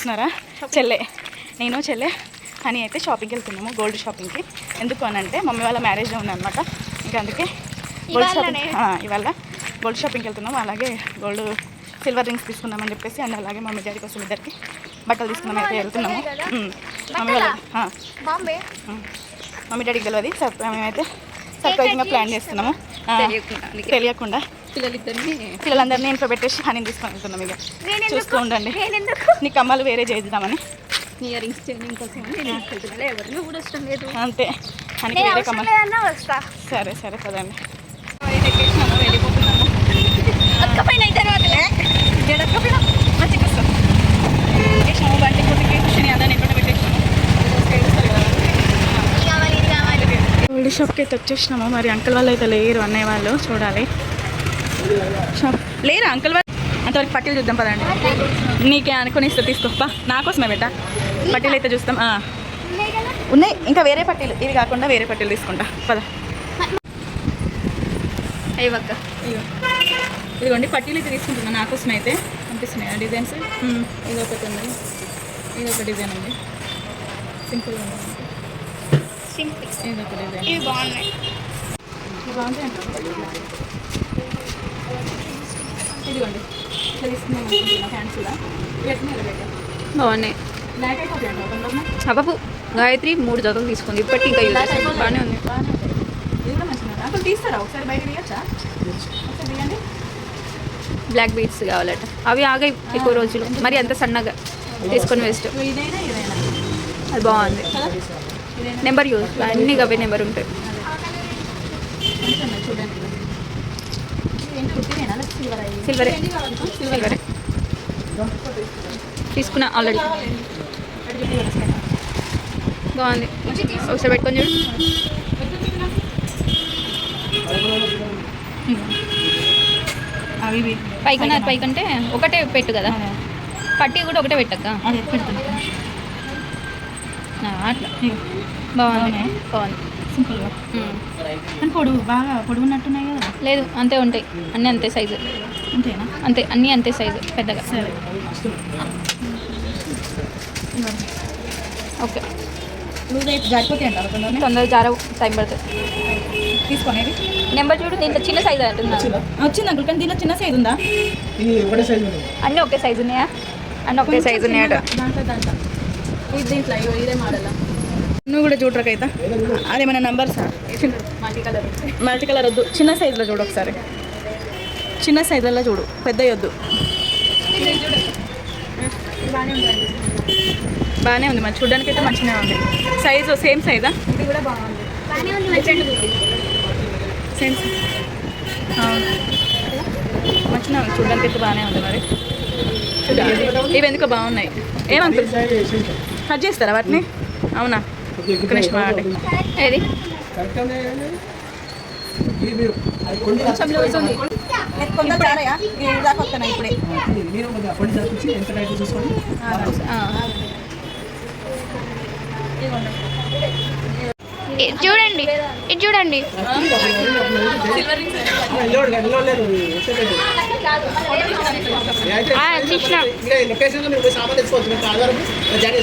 చూస్తున్నారా? చెల్లె. నేను చెల్లె. అని అయితే షాపింగ్కి వెళ్తున్నాము గోల్డ్ షాపింగ్కి. ఎందుకు అని అంటే మమ్మీ వాళ్ళ మ్యారేజ్ ఉందన్నమాట. ఇంకా అందుకే గోల్డ్ షాపింగ్. ఇవాళ గోల్డ్ షాపింగ్కి వెళ్తున్నాము. అలాగే గోల్డ్ సిల్వర్ రింగ్స్ తీసుకుందామని చెప్పేసి అండ్ అలాగే మమ్మీ డాడీ కోసం ఇద్దరికి బట్టలు తీసుకుందాం అయితే వెళ్తున్నాము. మమ్మీ వాళ్ళ. మమ్మీ డాడీకి తెలియదు సర్ప్రైజ్ మేమైతే సర్ప్రైజ్గా ప్లాన్ చేస్తున్నాము. తెలియకుండా. పిల్లలందరినీ ఇంట్లో పెట్టేసి హనీ తీసుకొని వెళ్తున్నాం ఇక. చూస్తూ ఉండండి. నేనెందుకు? నీ కమ్మలు వేరే చేద్దామని ఇయర్ రింగ్స్ చేంజింగ్ కోసం ఎవరిని కూడా ఇష్టం లేదు. అంతే. వేరే కమ్మలు. సరే సరే పదండి. షాప్కి అయితే వచ్చేసినాము. మరి అంకుల్ వాళ్ళు అయితే లేరు అన్నయ్య వాళ్ళు చూడాలి. లేరా అంకుల్ వాళ్ళు అంతవరకు పట్టీలు చూద్దాం పదండి. నీకే అనుకుని ఇస్తే తీసుకోప్పా నా కోసమే బెట్ట పట్టీలు అయితే చూస్తాం. ఉన్నాయి ఇంకా వేరే పట్టీలు. ఇవి కాకుండా వేరే పట్టీలు తీసుకుంటా. పద. అయ్యవక్క ఇదిగో ఇదిగోండి పట్టీలు అయితే తీసుకుంటున్నాను నా కోసం అయితే. కనిపిస్తున్నాయి డిజైన్స్? ఇది ఒకటి ఉంది. ఇది ఒక డిజైన్ ఉంది. సింపుల్గా ఉంది. సింపుల్. ఇది ఒక డిజైన్. బాగున్నాయి. ఇది బాగుంటాయి ఇదిగోండి. బాగున్నాయి. అబ్బపు గాయత్రి మూడు జతలు తీసుకుంది. ఇప్పటికి ఇంకా యూజ్ బాగానే ఉంది. అసలు తీస్తారా? ఒకసారి బయట తీయచ్చా? బ్లాక్ బీట్స్ కావాలట. అవి ఆగాయి ఎక్కువ రోజులు. మరి అంత సన్నగా తీసుకొని వేస్ట్. అది బాగుంది. నెంబర్ యూజ్ అన్ని అవే నెంబర్ ఉంటాయి. చూడండి. సిల్వర్ సిల్వరే తీసుకున్నా ఆల్రెడీ బాగుంది. ఒకసారి పెట్టుకొని చూడు. అవి పైకన్నా పైకంటే ఒకటే పెట్టు కదా. పట్టి కూడా ఒకటే పెట్టక్క? అట్లా. బాగుంది. బాగుంది. సింపుల్గా. కానీ పొడుగు బాగా పొడుగున్నట్టున్నాయి కదా. లేదు అంతే ఉంటాయి. అన్నీ అంతే సైజు అంతేనా? అంతే అన్నీ అంతే సైజు పెద్దగా. సరే. ఓకే. తొందరగా జారవు టైం పడుతుంది. తీసుకునేది? నెంబర్ చూడు దీంట్లో చిన్న సైజు అంటున్నా వచ్చింది? అంకుల్ కానీ దీనిలో చిన్న సైజు ఉందా? అన్నీ ఒకే సైజు ఉన్నాయా? అన్నీ ఒకే సైజు ఉన్నాయట. దాంట్లో దాంట్లో. ఇది దీంట్లో ఇదే మోడల్ నువ్వు కూడా చూడరకైతే అదేమైనా మన మల్టీ కలర్ మల్టీ కలర్ వద్దు. చిన్న సైజులో చూడు ఒకసారి. చిన్న సైజులలో చూడు. పెద్ద వద్దు. బాగానే ఉంది. మరి చూడడానికి అయితే మంచిగా ఉంది. సైజు సేమ్ సైజా ఇది కూడా బాగుంది మంచిగా సేమ్ మంచిగా ఉంది. చూడడానికి అయితే బాగానే ఉంది మరి. ఇవి ఎందుకో బాగున్నాయి. ఏమంటారు? కట్ చేస్తారా వాటిని? అవునా? ఒక నిమిషం ఆగండి. ఏది? చూడండి ఇది చూడండి. నిలవడు కదా, మీరు సామాన్ తెచ్చుకోవచ్చు ఆధారం జాయిన్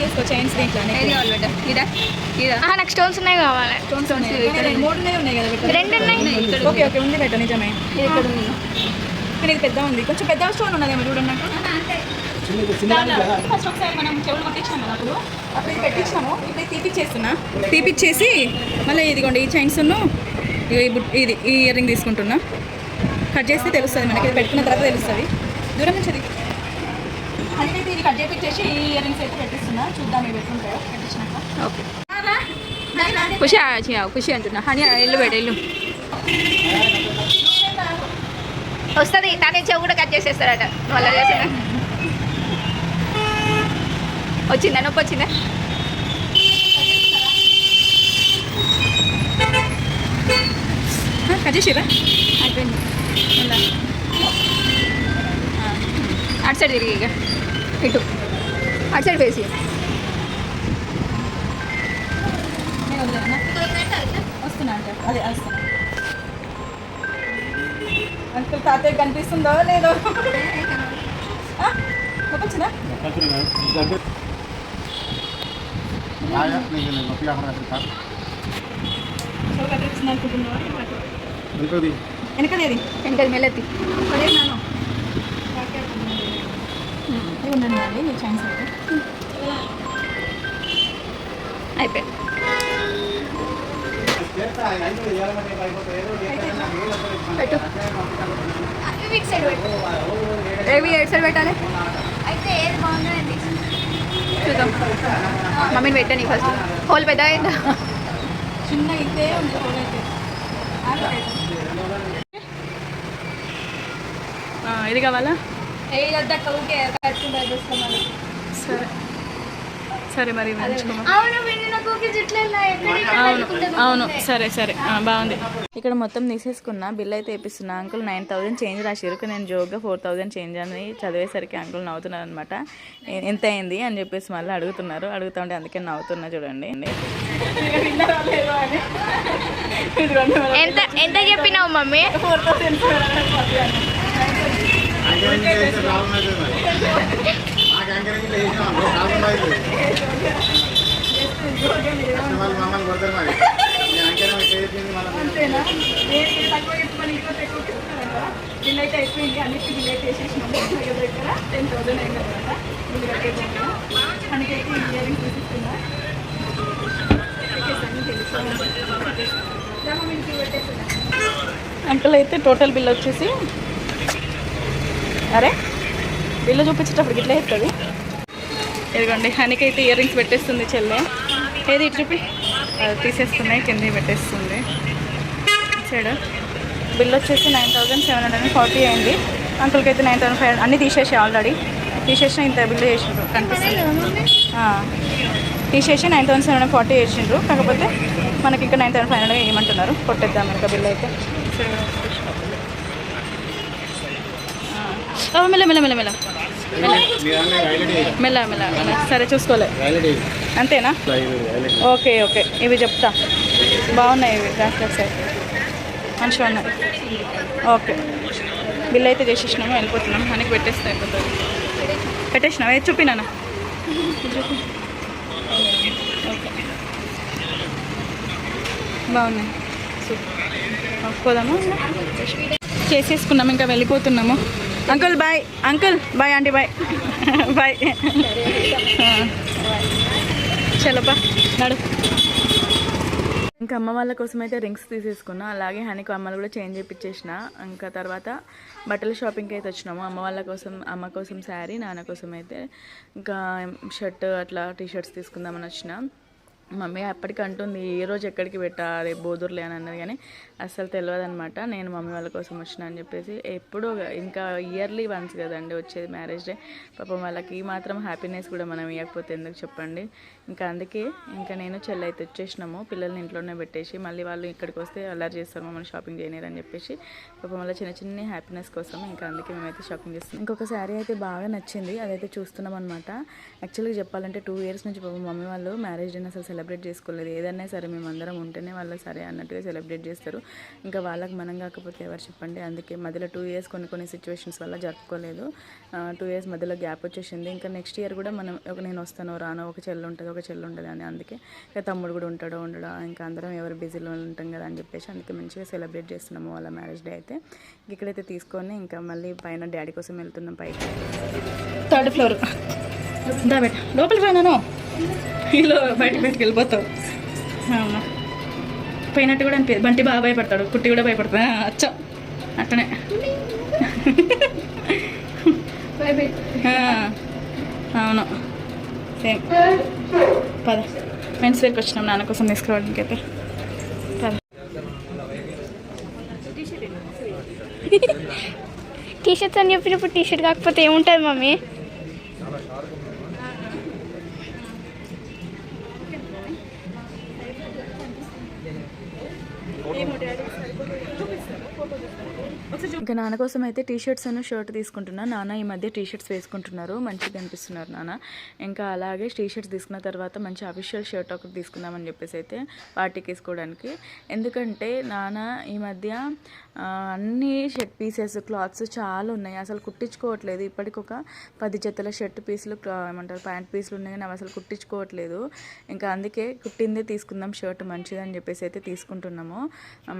చేసుకో చైన్స్ ఇదా ఇదా నాకు స్టోన్స్ ఉన్నాయి కావాలి. స్టోన్స్ ఉన్నాయి. మూడునే ఉన్నాయి. కదా రెండు ఉన్నాయి. ఓకే ఓకే ఉంది బెట్ట నిజమే. ఇది ఎక్కడ ఉంది? కానీ ఇది పెద్ద ఉంది. కొంచెం పెద్ద స్టోన్ ఉన్నదేమో చూడండి నాకు. కదా. ఫస్ట్ ఒకసారి మనం చెవులు కొట్టించాము కదా అప్పుడు. అప్పుడు ఇది పెట్టించాము ఇప్పుడు తీపిచ్చేస్తున్నా. తీపిచ్చేసి మళ్ళీ ఇదిగోండి ఈ చైన్స్ ఇది ఇది ఈ ఇయర్ రింగ్ తీసుకుంటున్నా. కట్ చేస్తే తెలుస్తుంది మనకి. ఇది పెట్టుకున్న తర్వాత తెలుస్తుంది. దూరం నుంచి ఇది అందుకైతే ఇది కట్ చేపించేసి ఈ ఇయర్ రింగ్స్ అయితే పెట్టిస్తున్నా. చూద్దాం ఇవి పెట్టుకుంటాయో. పెట్టించినాక. ఓకే. ఖుషి ఆ- ఖుషి అంటున్నా. హనీ ఎల్లు బేట ఎల్లు. వస్తుంది తానే చెవు కూడా కట్ చేసేస్తారట. వాళ్ళ చేసిన వచ్చిందా నొప్పి వచ్చిందా? కట్ చేసిరా అయిపోయింది. అటు సైడ్ తిరిగి ఇక. ఇటు. అటు సైడ్ వేసి వస్తున్నా అంటే అదే వస్తున్నా అంకుల్ తాతయ్య కనిపిస్తుందో లేదో వచ్చిందా వచ్చింది అనుకుంటున్నావా వెనకదేది వెనకది మెల్లెత్తి ఉండండి పెట్టు. ఏవి ఎటు సైడ్ పెట్టాలి? అయితే ఏది బాగుందండి? చూద్దాం. మమ్మీని పెట్టాను ఫస్ట్ హోల్ పెద్ద అయిందా చిన్న అయితే. ఇది కావాలా? ఏ వద్దక్క ఊకే కట్టుకుంటా చూసుకోమని సరే. సరే మరి అవును విన్న కూకి జుట్లు అవును అవును సరే సరే. బాగుంది. ఇక్కడ మొత్తం తీసేసుకున్నా బిల్ అయితే వేపిస్తున్నా అంకుల్ నైన్ థౌసండ్ చేంజ్ రాసిరు కానీ నేను జోక్గా ఫోర్ థౌసండ్ చేంజ్ అని చదివేసరికి అంకుల్ నవ్వుతున్నారు అనమాట ఎంత అయింది అని చెప్పేసి మళ్ళీ అడుగుతున్నారు. అడుగుతా ఉంటే అందుకే నవ్వుతున్నా చూడండి. ఎంత ఎంత చెప్పినావు మమ్మీ? ఫోర్ థౌసండ్ అంతేనా బిల్ అయితే అయిపోయింది అన్నిటికీ బిల్ అయితే వేసేసినాము దగ్గర దగ్గర టెన్ థౌసండ్ అయింది అనమాట బిల్ కట్టేపోయినా మనకైతే ఇయర్ అంకుల్ అయితే టోటల్ బిల్ వచ్చేసి అరే బిల్లు చూపించేటప్పుడు ఇట్లా అవుతుంది ఇదిగోండి హనీకి అయితే ఇయర్ రింగ్స్ పెట్టేస్తుంది చెల్లె. ఏది ఇటు చూపి? తీసేస్తున్నాయి కింద పెట్టేస్తుంది. సైడ్ బిల్ వచ్చేసి nine thousand seven hundred and forty అయింది. అంకుల్కి అయితే నైన్ థౌసండ్ ఫైవ్ అన్నీ తీసేసి ఆల్రెడీ. తీసేసిన ఇంత బిల్లు చేసిండ్రు కనిపిస్తుంది. తీసేసి nine thousand seven hundred forty చేసిండ్రు కాకపోతే మనకి ఇంకా నైన్ థౌసండ్ ఫైవ్ హండ్రెడ్ వేయమంటున్నారు కొట్టేద్దాం ఇంకా బిల్ అయితే. మెల్ల మెల్ల మెల్ల మెల్ల. మెల్ల. మెల్ల మెల్ల సరే చూసుకోలే. అంతేనా? Okay okay. ఇవి చెప్తా. బాగున్నాయి ఇవి బ్రాస్లెట్స్ అయితే. మంచిగా ఉన్నాయి. ఓకే. బిల్ అయితే చేసేసినాము వెళ్ళిపోతున్నాం. మనకి పెట్టేస్తే అయిపోతుంది. పెట్టేసినావు? ఏది చూపినా బాగున్నాయి. చేసేసుకున్నాము ఇంకా వెళ్ళిపోతున్నాము. Uncle bye uncle bye aunty bye bye చలోపా నడు ఇంకా అమ్మ వాళ్ళ కోసం అయితే రింగ్స్ తీసేసుకున్నా. అలాగే హనీకి అమ్మలు కూడా చేంజ్ చేయించేసిన ఇంకా తర్వాత బట్టల షాపింగ్కి అయితే వచ్చినాము. అమ్మ వాళ్ళ కోసం అమ్మ కోసం శారీ నాన్న కోసం అయితే. ఇంకా షర్ట్ అట్లా టీషర్ట్స్ తీసుకుందామని వచ్చిన. మమ్మీ అప్పటికి అంటుంది ఏ రోజు ఎక్కడికి పెట్టా రేపు అని అన్నది. కానీ అస్సలు తెలియదు అనమాట నేను మమ్మీ వాళ్ళ కోసం వచ్చిన అని చెప్పేసి ఎప్పుడూ ఇంకా ఇయర్లీ వన్స్ కదండి వచ్చేది మ్యారేజ్ డే పాపం వాళ్ళకి ఈ మాత్రం హ్యాపీనెస్ కూడా మనం ఇవ్వకపోతే ఎందుకు చెప్పండి? ఇంకా అందుకే ఇంకా నేను చెల్లి అయితే వచ్చేసినాము. పిల్లల్ని ఇంట్లోనే పెట్టేసి మళ్ళీ వాళ్ళు ఇక్కడికి వస్తే అల్లరి చేస్తారు మమ్మల్ని షాపింగ్ చేయలేరని చెప్పేసి పాపం వాళ్ళ చిన్న చిన్న హ్యాపీనెస్ కోసం ఇంకా అందుకే మేమైతే షాపింగ్ చేస్తున్నాం. ఇంకొక శారీ అయితే బాగా నచ్చింది. అదైతే చూస్తున్నాం అనమాట యాక్చువల్గా చెప్పాలంటే టూ ఇయర్స్ నుంచి పాపం మమ్మీ వాళ్ళు మ్యారేజ్ డేని అసలు సెలబ్రేట్ చేసుకోలేదు. ఏదన్నా సరే మేమందరం ఉంటేనే వాళ్ళు సరే అన్నట్టుగా సెలబ్రేట్ చేస్తారు. ఇంకా వాళ్ళకి మనం కాకపోతే ఎవరు చెప్పండి. అందుకే మధ్యలో టూ ఇయర్స్ కొన్ని కొన్ని సిచ్యువేషన్స్ వల్ల జరుపుకోలేదు. టూ ఇయర్స్ మధ్యలో గ్యాప్ వచ్చేసింది. ఇంకా నెక్స్ట్ ఇయర్ కూడా మనం ఒక నేను వస్తాను రాను ఒక చెల్లు ఉంటుంది ఒక చెల్లు ఉంటుంది అని అందుకే ఇంకా తమ్ముడు కూడా ఉంటాడో ఉండడో ఇంకా అందరం ఎవరు బిజీలో ఉంటాం కదా అని చెప్పేసి అందుకే మంచిగా సెలబ్రేట్ చేస్తున్నాము వాళ్ళ మ్యారేజ్ డే అయితే. ఇక్కడైతే తీసుకొని ఇంకా మళ్ళీ పైన డాడీ కోసం వెళ్తున్నాం పైకి. థర్డ్ ఫ్లోర్ దా లోపలికి పోయినాను ఇలా బయట బయటకు వెళ్ళిపోతావు. అవునా? పోయినట్టు కూడా అనిపి బంటి బాగా భయపడతాడు కుట్టి కూడా భయపడతా అచ్చా. అట్టనే. అవును. సేమ్. పద. ఫ్రెండ్స్ దగ్గరికి వచ్చినాం నాన్న కోసం తీసుకురావడానికి అయితే. పద. టీ అని చెప్పినప్పుడు టీ షర్ట్ కాకపోతే ఏముంటుంది మమ్మీ? ఇంకా నాన్న కోసం అయితే టీ షర్ట్స్ అను షర్ట్ తీసుకుంటున్నాను నాన్న ఈ మధ్య టీ షర్ట్స్ వేసుకుంటున్నారు. మంచిగా అనిపిస్తున్నారు నాన్న. ఇంకా అలాగే టీ షర్ట్స్ తీసుకున్న తర్వాత మంచి అఫీషియల్ షర్ట్ ఒకటి తీసుకుందామని చెప్పేసి అయితే పార్టీకి వేసుకోవడానికి. ఎందుకంటే నాన్న ఈ మధ్య అన్ని షర్ట్ పీసెస్ క్లాత్స్ చాలా ఉన్నాయి. అసలు కుట్టించుకోవట్లేదు. ఇప్పటికి ఒక పది జతల షర్ట్ పీసులు ఏమంటారు ప్యాంట్ పీసులు ఉన్నాయి కానీ అవి అసలు కుట్టించుకోవట్లేదు. ఇంకా అందుకే కుట్టిందే తీసుకుందాం షర్ట్ మంచిదని చెప్పేసి అయితే తీసుకుంటున్నాము.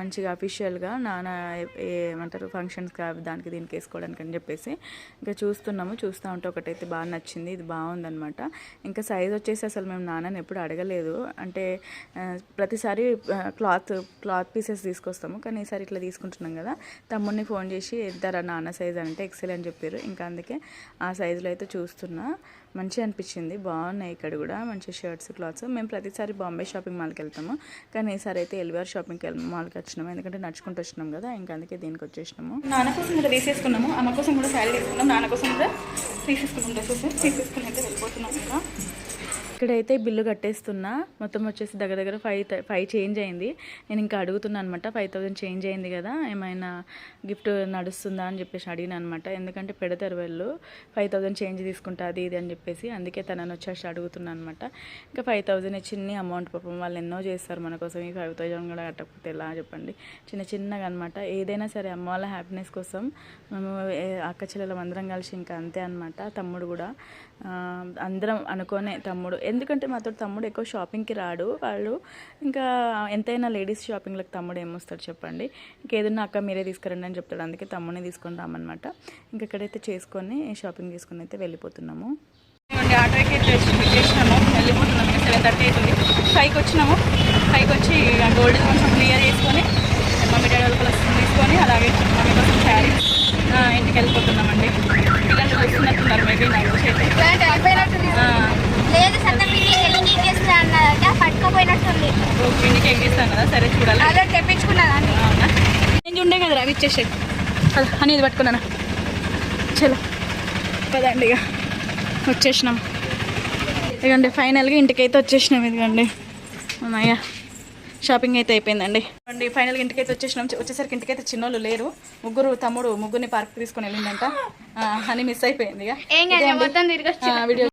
మంచిగా అఫీషియల్గా నాన్న ఏమంటారు ఫంక్షన్ కలెక్షన్స్ దానికి దీనికి వేసుకోవడానికి అని చెప్పేసి ఇంకా చూస్తున్నాము. చూస్తూ ఉంటే ఒకటైతే బాగా నచ్చింది. ఇది బాగుందనమాట ఇంకా సైజ్ వచ్చేసి అసలు మేము నాన్నని ఎప్పుడు అడగలేదు. అంటే ప్రతిసారి క్లాత్ క్లాత్ పీసెస్ తీసుకొస్తాము. కానీ ఈసారి ఇట్లా తీసుకుంటున్నాం కదా. తమ్ముడిని ఫోన్ చేసి ఇద్దరు నాన్న సైజ్ అంటే ఎక్సెల్ అని చెప్పారు. ఇంకా అందుకే ఆ సైజులో అయితే చూస్తున్నా. మంచిగా అనిపించింది. బాగున్నాయి ఇక్కడ కూడా. మంచి షర్ట్స్ క్లాత్స్ మేము ప్రతిసారి బాంబే షాపింగ్ మాల్కి వెళ్తాము. కానీ ఈసారి అయితే ఎల్విఆర్ షాపింగ్ మాల్కి వచ్చినాము. ఎందుకంటే నడుచుకుంటూ వచ్చినాం కదా. ఇంకా అందుకే దీనికి వచ్చేసినాము. నాన్న కోసం కూడా తీసేసుకున్నాము. అమ్మ కోసం కూడా శారీ తీసుకున్నాం నాన్న కోసం కూడా తీసేసుకున్నాం డ్రెస్సెస్. తీసేసుకుని అయితే వెళ్ళిపోతున్నాం ఇంకా. ఇక్కడైతే బిల్లు కట్టేస్తున్నా. మొత్తం వచ్చేసి దగ్గర దగ్గర ఫైవ్ ఫైవ్ చేంజ్ అయింది. నేను ఇంకా అడుగుతున్నా అనమాట ఫైవ్ థౌజండ్ చేంజ్ అయింది కదా. ఏమైనా గిఫ్ట్ నడుస్తుందా అని చెప్పేసి అడిగిన అనమాట ఎందుకంటే పెడతారు వాళ్ళు. ఫైవ్ థౌజండ్ చేంజ్ తీసుకుంటా అది ఇది అని చెప్పేసి. అందుకే తనని వచ్చేసి అడుగుతున్నా అనమాట ఇంకా ఫైవ్ థౌజండ్ చిన్న అమౌంట్ పాపం వాళ్ళు ఎన్నో చేస్తారు మన కోసం. ఈ ఫైవ్ థౌజండ్ కూడా కట్టకపోతే ఎలా చెప్పండి. చిన్న చిన్నగా అనమాట ఏదైనా సరే అమ్మ వాళ్ళ హ్యాపీనెస్ కోసం మేము అక్క చెల్లెలం అందరం కలిసి ఇంకా అంతే అనమాట తమ్ముడు కూడా. అందరం అనుకోనే తమ్ముడు. ఎందుకంటే మాతో తమ్ముడు ఎక్కువ షాపింగ్కి రాడు. వాళ్ళు ఇంకా ఎంతైనా లేడీస్ షాపింగ్లకు తమ్ముడు ఏమొస్తాడు చెప్పండి. ఇంకేదన్నా అక్క మీరే తీసుకురండి అని చెప్తాడు. అందుకే తమ్ముడిని తీసుకొని రామన్నమాట. ఇంక ఇక్కడైతే చేసుకొని షాపింగ్ తీసుకొని అయితే వెళ్ళిపోతున్నాము. ఆటోకి వచ్చేసినాము వెళ్ళిపోతున్నాం. సెవెన్ థర్టీ అవుతుంది. ఫైవ్కి వచ్చినాము. ఫైవ్కి వచ్చి గోల్డ్ కొంచెం క్లియర్ చేసుకొని మమ్మీ డాడీ కోసం తీసుకొని అలాగే మమ్మీ కోసం శారీ ఇంటికి వెళ్ళిపోతున్నామండి. పిల్లలు మేబీ నాకు పట్టుకోపోయినట్టుంది. ఇంటికి ఎక్కిస్తాను కదా సరే చూడాలి. నేను ఉండే కదా అవి ఇచ్చేసే అని ఇది పట్టుకున్నాను? చలో. పదండి ఇక. వచ్చేసినాం. ఇదిగండి ఫైనల్గా ఇంటికైతే వచ్చేసినాం ఇదిగండి. అమ్మయ్య షాపింగ్ అయితే అయిపోయిందండి. అండి ఫైనల్గా ఇంటికైతే వచ్చేసినాం. వచ్చేసరికి ఇంటికైతే చిన్నోళ్ళు లేరు. ముగ్గురు తమ్ముడు ముగ్గురిని పార్క్ తీసుకొని వెళ్ళిందంట. అని మిస్ అయిపోయింది వీడియో